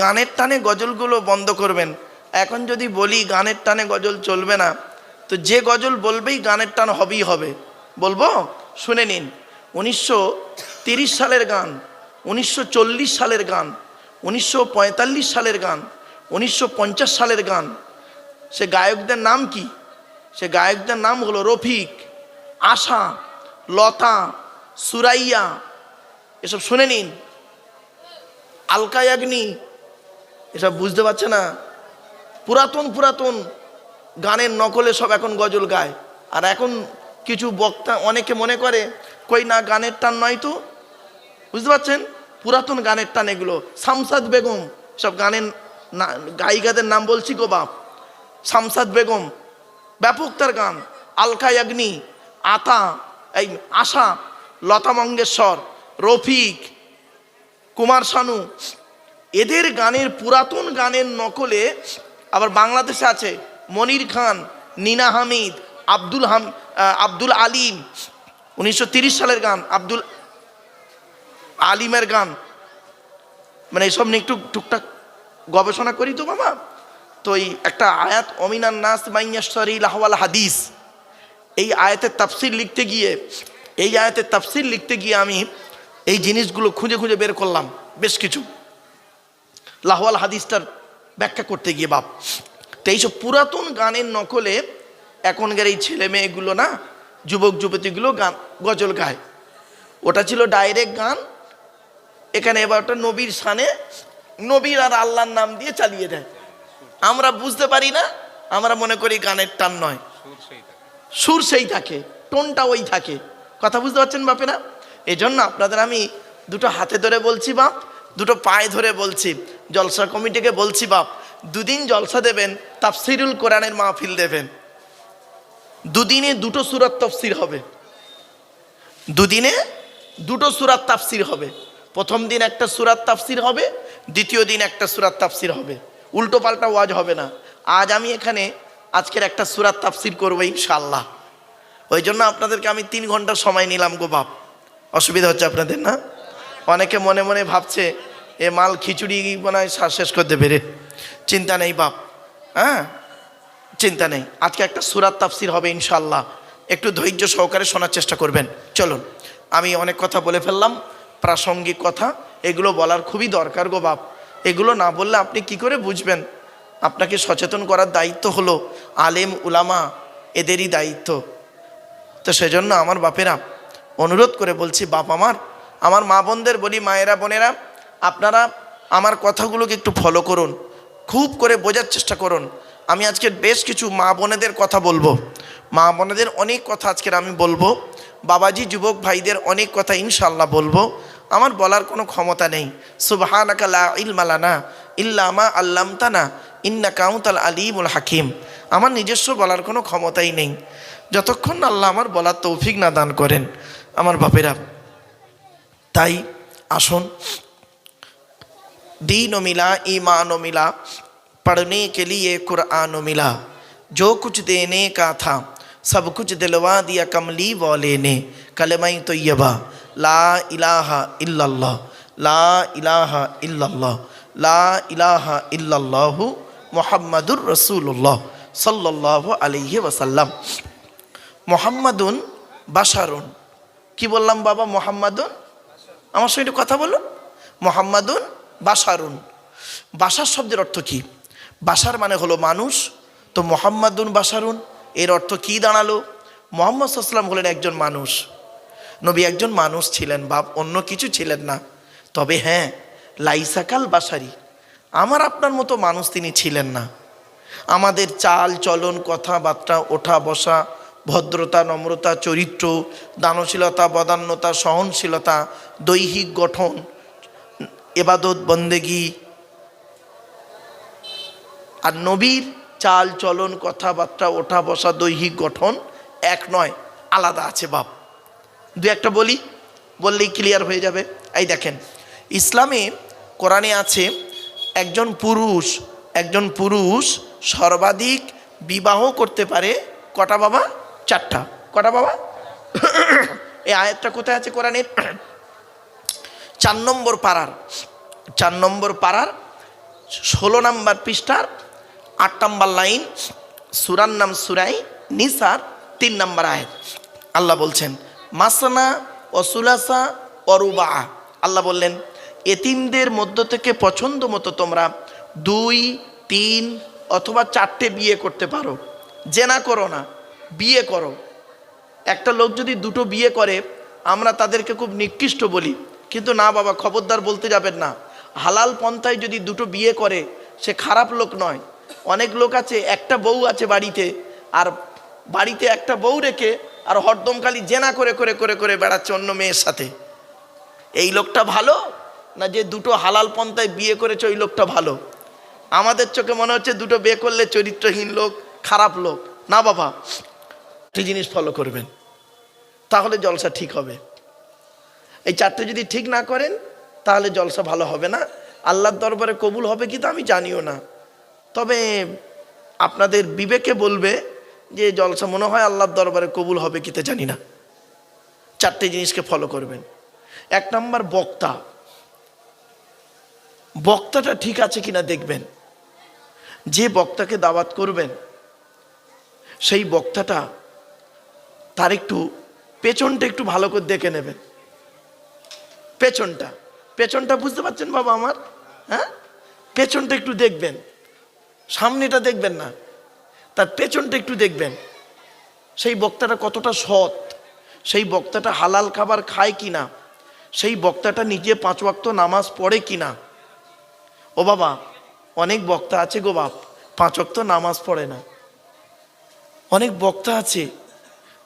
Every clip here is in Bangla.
গানের টানে গজলগুলো বন্ধ করবেন। এখন যদি বলি গানের টানে গজল চলবে না, তো যে গজল বলবেই গানের টান হবেই হবে। বলব? শুনে নিন। উনিশশো সালের গান, উনিশশো চল্লিশ সালের গান, উনিশশো পঁয়তাল্লিশ সালের গান, উনিশশো পঞ্চাশ সালের গান। সে গায়কদের নাম কি? সে গায়কদের নাম হলো রফিক, আশা, লতা, সুরাইয়া। এসব শুনে নিন। আলকায়াগ্নি এসব বুঝতে পারছে না। পুরাতন পুরাতন গানের নকলে সব এখন গজল গায়। আর এখন কিছু বক্তা অনেকে মনে করে, কই না, গানের টান নয় তো? বুঝতে পারছেন? পুরাতন গানের টান এগুলো। শামসাদ বেগম, সব গানের গায়িকাদের নাম বলছি গো বাপ। শামসাদ বেগম, ব্যাপক তার গান। আলকা ইয়াগনি আতা, এই আশা, লতা মঙ্গেশ্বর রফিক, কুমার শানু এদের গানের পুরাতন গানের নকলে আবার বাংলাদেশে আছে মনির খান, নিনা হামিদ, আব্দুল হাম আব্দুল আলিম। উনিশশো সালের গান, আব্দুল আলিমের গান। মানে এইসব নিয়ে একটু টুকটাক গবেষণা করি তো বাবা। তো এই একটা আয়াত, অমিনান নাস মাইয়াশ্বরী লাহওয়াল হাদিস। এই আয়াতের তাফসির লিখতে গিয়ে, এই আয়াতের তাফসির লিখতে গিয়ে আমি এই জিনিসগুলো খুঁজে খুঁজে বের করলাম, বেশ কিছু। লাহওয়াল হাদিসটার ব্যাখ্যা করতে গিয়ে বাপ। তো এইসব পুরাতন গানের নকলে এখনকার এই ছেলে মেয়েগুলো না, যুবক যুবতীগুলো গান, গজল গায়। ওটা ছিল ডাইরেক্ট গান। এখানে এবার ওটা নবীর সানে, নবীর আর আল্লাহর নাম দিয়ে চালিয়ে দেয়। আমরা বুঝতে পারি না, আমরা মনে করি গানের টান নয়। সুর সেই থাকে টোনটা ওই থাকে। কথা বুঝতে পারছেন বাপেরা? এই জন্য আপনাদের আমি দুটো হাতে ধরে বলছি বাপ দুটো পায়ে ধরে বলছি জলসা কমিটিকে বলছি, বাপ, দুদিন জলসা দেবেন, তাফসিরুল কোরআনের মাহফিল দেবেন। দুদিনে দুটো সুরাত তফসির হবে। দুদিনে দুটো সুরাত তাফসির হবে। প্রথম দিন একটা সুরাত তাফসির হবে, দ্বিতীয় দিন একটা সুরাত তাফসির হবে। উল্টো পাল্টা ওয়াজ হবে না। আজ আমি এখানে আজকের একটা সুরাত তাফসির করব ইনশাল্লাহ ওই জন্য আপনাদেরকে আমি তিন ঘণ্টা সময় নিলাম গো বাপ। অসুবিধা হচ্ছে আপনাদের না? অনেকে মনে মনে ভাবছে, এ মাল খিচুড়ি শ্বাস শেষ করতে পেরে। চিন্তা নেই বাপ হ্যাঁ? চিন্তা নেই। আজকে একটা সুরাত তাফসির হবে ইনশাল্লাহ একটু ধৈর্য সহকারে শোনার চেষ্টা করবেন। চলুন, আমি অনেক কথা বলে ফেললাম, প্রাসঙ্গিক কথা, এগুলো বলার খুবই দরকার গো বাপ। এগুলো না বললে আপনি কি করে বুঝবেন? আপনাকে সচেতন করার দায়িত্ব হলো আলেম, উলামা, এদেরই দায়িত্ব। তো সেজন্য আমার বাপেরা অনুরোধ করে বলছি, বাপ আমার আমার মা বোনদের বলি, মায়েরা বোনেরা, আপনারা আমার কথাগুলোকে একটু ফলো করুন, খুব করে বোঝার চেষ্টা করুন। আমি আজকে বেশ কিছু মা বোনেদের কথা বলব। মা বোনেদের অনেক কথা আজকের আমি বলব। বাবাজি, যুবক ভাইদের অনেক কথা ইনশাল্লাহ বলব। আমার বলার কোনো ক্ষমতা নেই। সুবহানাকা লা ইলমা লানা ইল্লামা আল্লামতানা ইন্না কাউতাল আলিমুল হাকিম। আমার নিজস্ব বলার কোনো ক্ষমতাই নেই। যতক্ষণ আল্লাহ আমার বলার তৌফিক না দান করেন। আমার বাপেরা তাই আসুন दीन मिला ईमान मिला पढ़ने के लिए कुरान मिला जो कुछ देने का था सब कुछ दिलवा दिया कमली वाले ने कलमई तैयबा ला इलाहा इल्लल्लाह ला इलाहा इल्लल्लाह ला इलाहा इल्लल्लाहु মুহাম্মাদুর রসুল্লাহ সাল্লাহ আলহি ওয়াসাল্লাম মোহাম্মদুন বাসারুন কি বললাম বাবা মোহাম্মদুন আমার সঙ্গে একটু কথা বলুন মোহাম্মাদুন বাসারুন বাসার শব্দের অর্থ কি? বাসার মানে হলো মানুষ। তো মোহাম্মদুন বাসারুন এর অর্থ কি দাঁড়াল? মোহাম্মদ সাল্লাম হলেন একজন মানুষ। নবী একজন মানুষ ছিলেন বা অন্য কিছু ছিলেন না। তবে হ্যাঁ লাইসাকাল বাসারি আমার আপনার মতো মানুষ তিনি ছিলেন না। আমাদের চাল, চলন, কথাবার্তা, ওঠা, বসা ভদ্রতা, নম্রতা, চরিত্র, দানশীলতা, বদান্যতা, সহনশীলতা, দৈহিক গঠন, এবাদত, বন্দেগি, আর নবীর চাল চলন, কথাবার্তা, ওঠা বসা, দৈহিক গঠন এক নয়, আলাদা আছে বাপ দু একটা বলি, বললেই ক্লিয়ার হয়ে যাবে। এই দেখেন, ইসলামে, কোরআনে আছে, একজন পুরুষ একজন পুরুষ সর্বাধিক বিবাহ করতে পারে কটা বাবা? চারটা। কটা বাবা? এই আয়াতটা কোথায় আছে কোরআনের? চার নম্বর পাড়ার। চার নম্বর পাড়ার ষোলো নম্বর পৃষ্ঠার আট নম্বর লাইন, সুরার নাম সুরাই নিসার তিন নম্বর আয়াত। আল্লাহ বলছেন, মাসানা অসুলাসা অরুবা আল্লাহ বললেন, এতিমদের মধ্য থেকে পছন্দ মতো তোমরা দুই, তিন অথবা চারটে বিয়ে করতে পারো। জেনা করো না। বিয়ে করো। একটা লোক যদি দুটো বিয়ে করে, আমরা তাদেরকে খুব নিকৃষ্ট বলি। কিন্তু না বাবা, খবরদার বলতে যাবেন না। হালাল পন্থায় যদি দুটো বিয়ে করে, সে খারাপ লোক নয়। অনেক লোক আছে, একটা বউ আছে বাড়িতে, আর বাড়িতে একটা বউ রেখে, আর হরদম খালি জেনা করে করে করে করে বেড়াচ্ছে অন্য মেয়ের সাথে। এই লোকটা ভালো? না যে দুটো হালাল পন্থায় বিয়ে করেছে ওই লোকটা ভালো? আমাদের চোখে মনে হচ্ছে দুটো বিয়ে করলে চরিত্রহীন লোক, খারাপ লোক। না বাবা একটি জিনিস ফলো করবেন, তাহলে জলসা ঠিক হবে। এই চারটে যদি ঠিক না করেন, তাহলে জলসা ভালো হবে না। আল্লাহর দরবারে কবুল হবে কি তো আমি জানিও না। তবে আপনাদের বিবেকে বলবে যে জলসা মনে হয় আল্লাহর দরবারে কবুল হবে কি তা জানি না। চারটে জিনিসকে ফলো করবেন। এক নম্বর বক্তা। বক্তাটা ঠিক আছে কিনা দেখবেন। যে বক্তাকে দাওয়াত করবেন, সেই বক্তাটা তার একটু পেছনটা একটু ভালো করে দেখে নেবেন। পেছনটা। পেছনটা বুঝতে পারছেন বাবা আমার? হ্যাঁ? পেছনটা একটু দেখবেন। সামনেটা দেখবেন না। তার পেছনটা একটু দেখবেন। সেই বক্তাটা কতটা সৎ। সেই বক্তাটা হালাল খাবার খায় কি না সেই বক্তাটা নিজে পাঁচ ওয়াক্ত নামাজ পড়ে কি না ও বাবা, অনেক বক্তা আছে গো বাপ। পাঁচ ওয়াক্ত নামাজ পড়ে না। অনেক বক্তা আছে।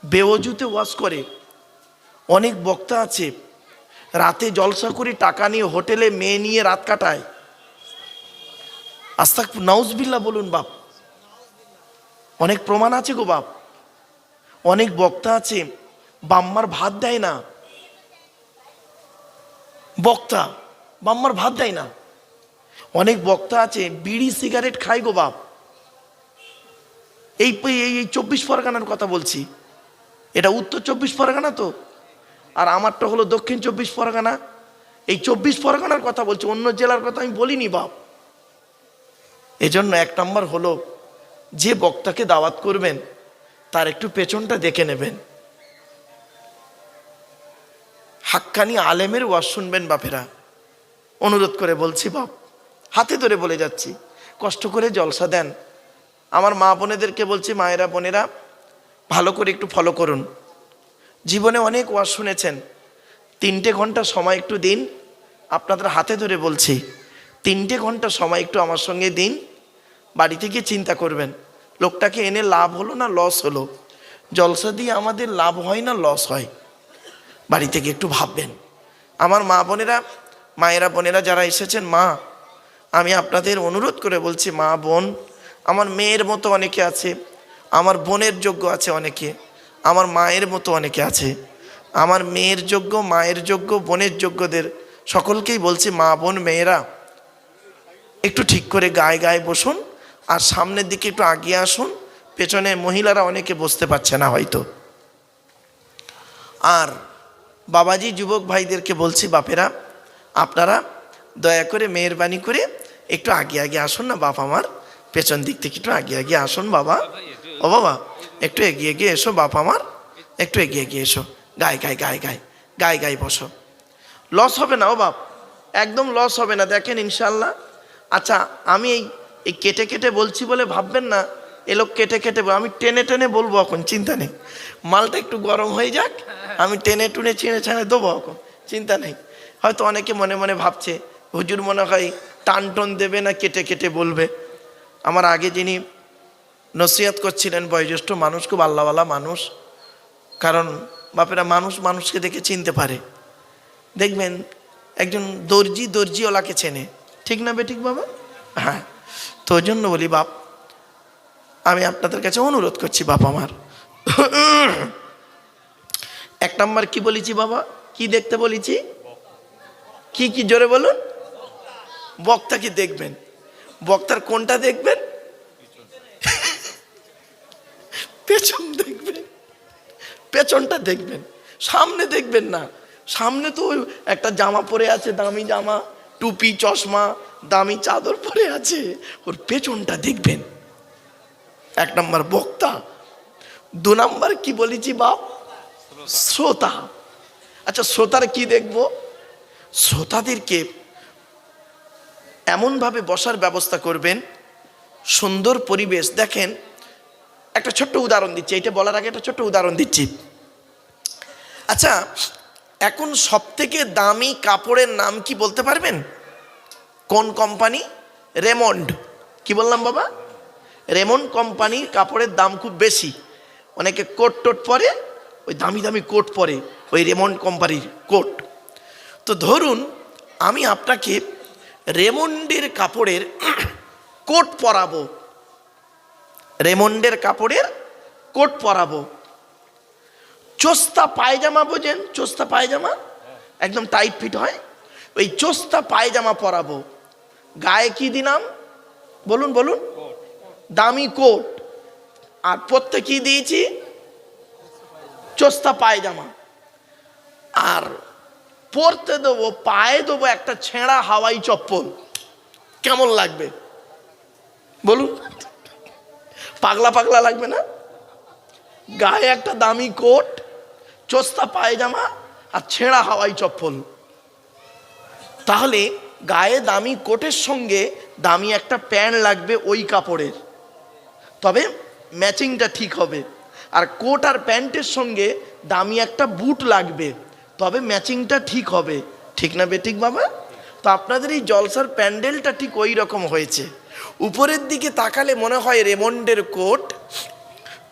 বেওজুতে ওয়াজ করে। অনেক বক্তা আছে, রাতে জলসা করে টাকা নিয়ে হোটেলে মেয়ে নিয়ে রাত কাটায়। আস্তাক নাউজবিল্লা বলুন বাপ। অনেক প্রমাণ আছে গো বাপ। অনেক বক্তা আছে, বাম্মার ভাত দেয় না। বক্তা, বাম্মার ভাত দেয় না। অনেক বক্তা আছে, বিড়ি, সিগারেট খায় গো বাপ। এই এই এই চব্বিশ পরগনার কথা বলছি। এটা উত্তর চব্বিশ পরগনা তো। আর আমারটা হলো দক্ষিণ চব্বিশ পরগনা। এই চব্বিশ পরগনার কথা বলছি, অন্য জেলার কথা আমি বলিনি বাপ। এজন্য এক নম্বর হলো, যে বক্তাকে দাওয়াত করবেন, তার একটু পেছনটা দেখে নেবেন। হাক্কানি আলেমের ওয়াজ শুনবেন বাপেরা। অনুরোধ করে বলছি বাপ, হাতে ধরে বলে যাচ্ছি, কষ্ট করে জলসা দেন। আমার মা বোনেদেরকে বলছি, মায়েরা বোনেরা ভালো করে একটু ফলো করুন। জীবনে অনেক ওয়াজ শুনেছেন, তিনটে ঘণ্টা সময় একটু দিন, আপনাদের হাতে ধরে বলছি, তিনটে ঘণ্টা সময় একটু আমার সঙ্গে দিন বাড়ি থেকে চিন্তা করবেন, লোকটাকে এনে লাভ হলো না লস হলো? জলসা দিয়ে আমাদের লাভ হয় না লস হয়? বাড়ি থেকে একটু ভাববেন। আমার মা বোনেরা, মায়েরা বোনেরা যারা এসেছেন, মা, আমি আপনাদের অনুরোধ করে বলছি, মা বোন, আমার মেয়ের মতো অনেকে আছে আমার বোনের যোগ্য আছে অনেকে, আমার মায়ের মতো অনেকে আছে। আমার মেয়ের যোগ্য, মায়ের যোগ্য, বোনের যোগ্যদের সকলকেই বলছি, মা, বোন, মেয়েরা, একটু ঠিক করে গায়ে গায়ে বসুন, আর সামনের দিকে একটু আগিয়ে আসুন, পেছনে মহিলারা অনেকে বসতে পারছে না হয়তো। আর বাবাজি, যুবক ভাইদেরকে বলছি, বাপেরা, আপনারা দয়া করে মেহরবানি করে একটু আগে আগে আসুন না, বাপ আমার, পেছন দিক থেকে একটু আগে আগে আসুন, বাবা। ও বাবা, একটু এগিয়ে এগিয়ে এসো, বাপ আমার, একটু এগিয়ে এগিয়ে এসো। গায়ে গায়ে গায়ে গায়ে গায়ে গায়ে বসো। লস হবে না ও বাপ, একদম লস হবে না। দেখেন ইনশাল্লাহ আচ্ছা আমি এই এই কেটে কেটে বলছি বলে ভাববেন না। এ লোক কেটে কেটে আমি টেনে টেনে বলব এখন, চিন্তা নেই। মালটা একটু গরম হয়ে যাক, আমি টেনে টুনে ছিঁড়ে ছেড়ে দেবো এখন, চিন্তা নেই। হয়তো অনেকে মনে মনে ভাবছে, হুজুর মনে হয় টান টন দেবে না, কেটে কেটে বলবে। আমার আগে যিনি নসিহাত করছিলেন বয়োজ্যেষ্ঠ মানুষ, খুব আল্লাহওয়ালা মানুষ। কারণ বাপেরা মানুষ মানুষকে দেখে চিনতে পারে। দেখবেন একজন দর্জি দর্জিওয়ালাকে চেনে। ঠিক না বে ঠিক বাবা? হ্যাঁ। তো জন্য বলি, বাপ, আমি আপনাদের কাছে অনুরোধ করছি বাপ আমার। এক নম্বর কি বলেছি বাবা? কি দেখতে বলেছি? কি কি জোরে বলুন? বক্তা কি দেখবেন? বক্তার কোনটা দেখবেন? পেছন দেখবেন। পেছনটা দেখবেন। সামনে দেখবেন না। সামনে তো একটা জামা পরে আছে, দামি জামা, টুপি, চশমা, দামি চাদর পরে আছে। ওর পেছনটা দেখবেন। এক নম্বর বক্তা। দু নম্বর কি বলেছি বাপ? শ্রোতা। আচ্ছা শ্রোতার কি দেখব? শ্রোতাদেরকে এমনভাবে বসার ব্যবস্থা করবেন। সুন্দর পরিবেশ। দেখেন একটা ছোট্ট উদাহরণ দিচ্ছি, এটা বলার আগে একটা ছোট্ট উদাহরণ দিচ্ছি। আচ্ছা এখন সব থেকে দামি কাপড়ের নাম কি বলতে পারবেন? কোন কোম্পানি? রেমন্ড। কি বললাম বাবা? রেমন্ড কোম্পানির কাপড়ের দাম খুব বেশি। অনেকে কোট টোট পরে, ওই দামি দামি কোট পরে, ওই রেমন্ড কোম্পানির কোট। তো ধরুন, আমি আপনাকে রেমন্ডের কাপড়ের কোট পরাবো। রেমন্ডের কাপড়ের কোট পরাবো। চোস্তা পায়জামা বোঝেন? চোস্তা পায়জামা? একদম টাইট ফিট হয়। ওই চোস্তা পায়জামা পরাবো। গায়ে কি দিলাম? বলুন বলুন। দামি কোট। আর পরতে কি দিয়েছি? চোস্তা পায়জামা। আর পরতে দেবো, পায়ে দেবো একটা ছেঁড়া হাওয়াই চপ্পল। কেমন লাগবে? বলুন। পাগলা পাগলা লাগবে না? গায়ে একটা দামি কোট, চোস্তা পায়জামা আর ছেঁড়া হাওয়াই চপ্পল। তাহলে গায়ে দামি কোটের সঙ্গে দামি একটা প্যান্ট লাগবে ওই কাপড়ের। তবে ম্যাচিংটা ঠিক হবে। আর কোট আর প্যান্টের সঙ্গে দামি একটা বুট লাগবে। তবে ম্যাচিংটা ঠিক হবে। ঠিক না বেঠিক বাবা? তো আপনাদের এই জলসার প্যান্ডেলটা ঠিক ওই রকম হয়েছে। উপরের দিকে তাকালে মনে হয় রেমন্ডের কোট।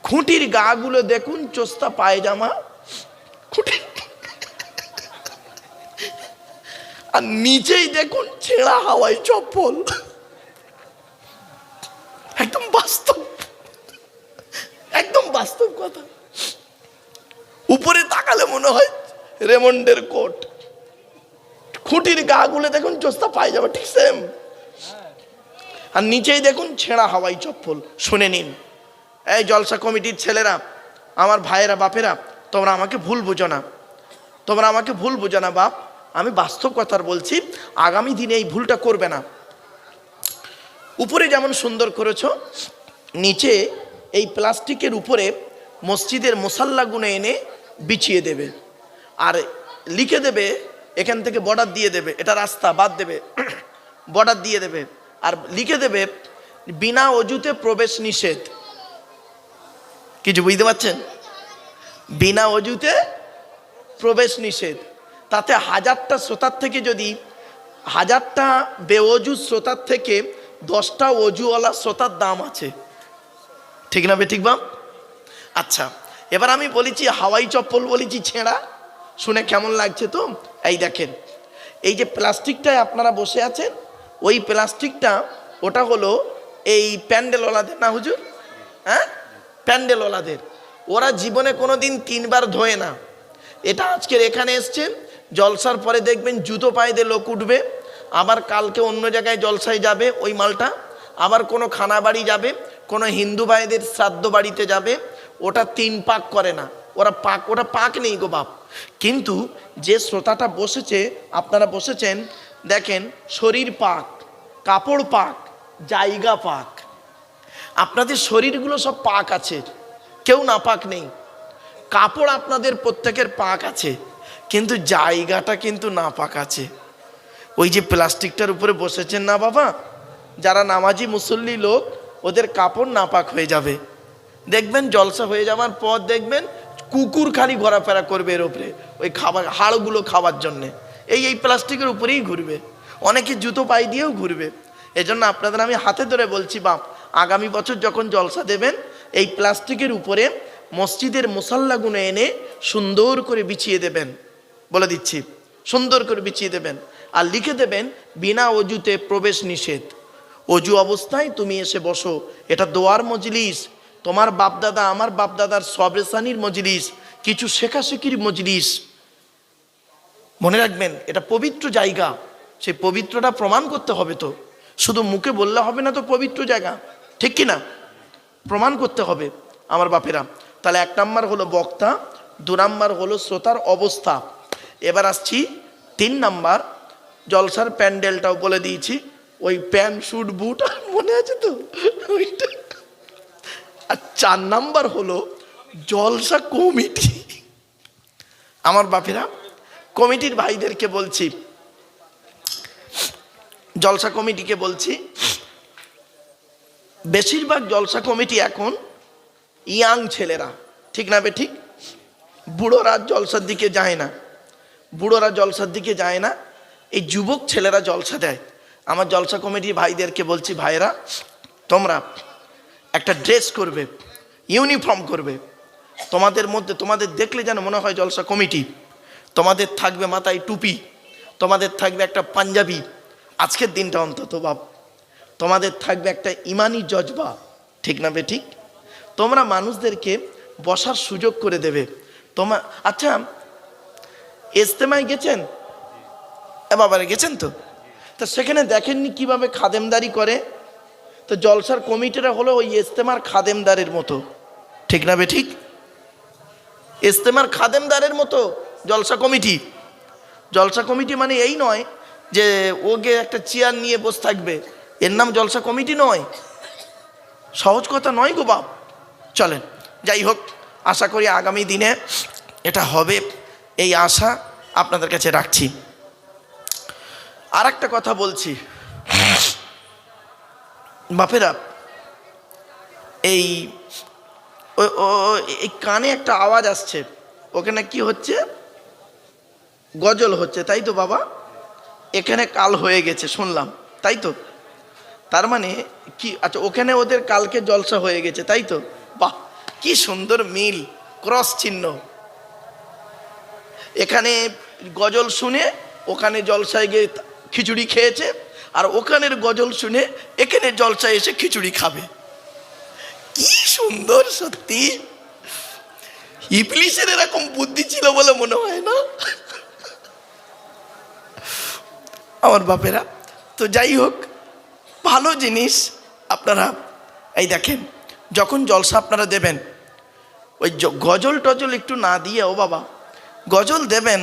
খুঁটির গাগুলো দেখুন, চোস্তা পায়জামা। খুঁটি। আর নিচেই দেখুন, ছেঁড়া হাওয়াই চপ্পল। একদম বাস্তব। একদম বাস্তব কথা। উপরে তাকালে মনে হয় রেমন্ডের কোট। খুঁটির গাগুলো দেখুন, চোস্তা পায়জামা, ঠিক সেম আর নিচেই দেখুন ছেঁড়া হাওয়াই চপ্পল। শুনে নিন। এই জলসা কমিটির ছেলেরা, আমার ভাইয়েরা, বাপেরা, তোমরা আমাকে ভুল বুঝো না। তোমরা আমাকে ভুল বুঝো না, বাপ। আমি বাস্তব কথার বলছি, আগামী দিনে এই ভুলটা করবে না। উপরে যেমন সুন্দর করেছ, নিচে এই প্লাস্টিকের উপরে মসজিদের মশাল্লাগুলো এনে বিছিয়ে দেবে। আর লিখে দেবে, এখান থেকে বর্ডার দিয়ে দেবে, এটা রাস্তা বাদ দেবে, বর্ডার দিয়ে দেবে। আর লিখে দেবে, বিনা অজুতে প্রবেশ নিষেধ। কিছু বুঝতে পারছেন? বিনা অজুতে প্রবেশ নিষেধ। তাতে হাজারটা শ্রোতার থেকে যদি, হাজারটা বেঅজু শ্রোতার থেকে দশটা অজুওয়ালা শ্রোতার দাম আছে। ঠিক না বে, ঠিক বাম? আচ্ছা এবার আমি বলেছি হাওয়াই চপ্পল, বলেছি ছেঁড়া। শুনে কেমন লাগছে তো? এই দেখেন, এই যে প্লাস্টিকটায় আপনারা বসে আছেন ওই প্লাস্টিকটা, ওটা হলো এই প্যান্ডেলওয়ালাদের না হুজুর? হ্যাঁ? প্যান্ডেলওয়ালাদের। ওরা জীবনে কোনো দিন তিনবার ধোয় না। এটা আজকের এখানে এসছেন জলসার পরে দেখবেন জুতো পায়ে দিয়ে লোক উঠবে। আবার কালকে অন্য জায়গায় জলসায় যাবে ওই মালটা। আবার কোনো খানা বাড়ি যাবে, কোনো হিন্দু ভাইদের শ্রাদ্ধ বাড়িতে যাবে। ওটা তিন পাক করে না। ওরা পাক, ওটা পাক নেই গো বাপ। কিন্তু যে শ্রোতাটা বসেছে, আপনারা বসেছেন দেখেন, শরীর পাক, কাপড় পাক, জায়গা পাক। আপনাদের শরীরগুলো সব পাক আছে, কেউ না পাক নেই। কাপড় আপনাদের প্রত্যেকের পাক আছে, কিন্তু জায়গাটা কিন্তু না পাক আছে। ওই যে প্লাস্টিকটার উপরে বসেছেন না বাবা? যারা নামাজি মুসল্লি লোক, ওদের কাপড় নাপাক হয়ে যাবে। দেখবেন, জলসা হয়ে যাওয়ার পর দেখবেন, কুকুর খালি ঘোরাফেরা করবে এর উপরে, ওই খাবার, হাড়গুলো খাওয়ার জন্যে। এই এই প্লাস্টিকের উপরেই ঘুরবে। অনেকে জুতো পাই দিয়েও ঘুরবে। এজন্য আপনাদের আমি হাতে ধরে বলছি, বাপ, আগামী বছর যখন জলসা দেবেন, এই প্লাস্টিকের উপরে মসজিদের মশাল্লাগুলো এনে সুন্দর করে বিছিয়ে দেবেন। বলে দিচ্ছি, সুন্দর করে বিছিয়ে দেবেন। আর লিখে দেবেন, বিনা অজুতে প্রবেশ নিষেধ। অজু অবস্থায় তুমি এসে বসো, এটা দোয়ার মজলিস। তোমার বাপদাদা, আমার বাপদাদার সবরেসানির মজলিস, কিছু শেখাশেখির মজলিস। মনে রাখবেন, এটা পবিত্র জায়গা। সেই পবিত্রটা প্রমাণ করতে হবে তো। শুধু মুখে বললে হবে না তো পবিত্র জায়গা। ঠিক কি না প্রমাণ করতে হবে আমার বাপেরা। তাহলে এক নাম্বার হলো বক্তা, দু নাম্বার হলো শ্রোতার অবস্থা। এবার আসছি তিন নাম্বার, জলসার প্যান্ডেলটাও বলে দিয়েছি। ওই প্যান্ট স্যুট বুট মনে আছে তো? আর চার নাম্বার হলো জলসা কমিটি। আমার বাপেরা কমিটির ভাইদেরকে বলছি, জলসা কমিটিকে বলছি, বেশিরভাগ জলসা কমিটি এখন ইয়াং ছেলেরা, ঠিক না বে ঠিক? বুড়োরা জলসার দিকে যায় না, বুড়োরা জলসার দিকে যায় না, এই যুবক ছেলেরা জলসা দেয়। আমার জলসা কমিটির ভাইদেরকে বলছি ভাইরা তোমরা একটা ড্রেস করবে, ইউনিফর্ম করবে, তোমাদের মধ্যে, তোমাদের দেখলে যেন মনে হয় জলসা কমিটি। তোমাদের থাকবে মাথায় টুপি, তোমাদের থাকবে একটা পাঞ্জাবি, আজকের দিনটা অন্তত বাপ, তোমাদের থাকবে একটা ইমানি জজবা, ঠিক না বে ঠিক? তোমরা মানুষদেরকে বসার সুযোগ করে দেবে। তোমার আচ্ছা ইস্তেমায় গেছেন? এ বাবারে, গেছেন তো? তা সেখানে দেখেননি কীভাবে খাদেমদারি করে? তো জলসার কমিটিরা হলো ওই ইস্তেমার খাদেমদারের মতো, ঠিক না বে ঠিক? ইস্তেমার খাদেমদারের মতো জলসা কমিটি। জলসা কমিটি মানে এই নয় যে ওকে একটা চেয়ার নিয়ে বসে থাকবে। এর নাম জলসা কমিটি নয়। সহজ কথা নয় গো বাপ। চলেন, যাই হোক, আশা করি আগামী দিনে এটা হবে। এই আশা আপনাদের কাছে রাখছি। আর একটা কথা বলছি। বাপেরা, এই এই কানে একটা আওয়াজ আসছে। ওখানে কি হচ্ছে? গজল হচ্ছে, তাই তো বাবা? এখানে কাল হয়ে গেছে, শুনলাম, তাই তো? তার মানে কি আচ্ছা ওখানে ওদের কালকে জলসা হয়ে গেছে, তাই তো? বাহ, কি সুন্দর মিল, ক্রস চিহ্ন। এখানে গজল শুনে ওখানে জলসায় গিয়ে খিচুড়ি খেয়েছে, আর ওখানের গজল শুনে এখানে জলসায় এসে খিচুড়ি খাবে। কি সুন্দর, সত্যি। ইবলিশের এরকম বুদ্ধি ছিল বলে মনে হয় না? আমার বাপেরা। তো যাই হোক, ভালো জিনিস আপনারা, এই দেখেন, যখন জলসা আপনারা দেবেন, ওই গজল টজল একটু না দিয়ে ও বাবা, গজল দেবেন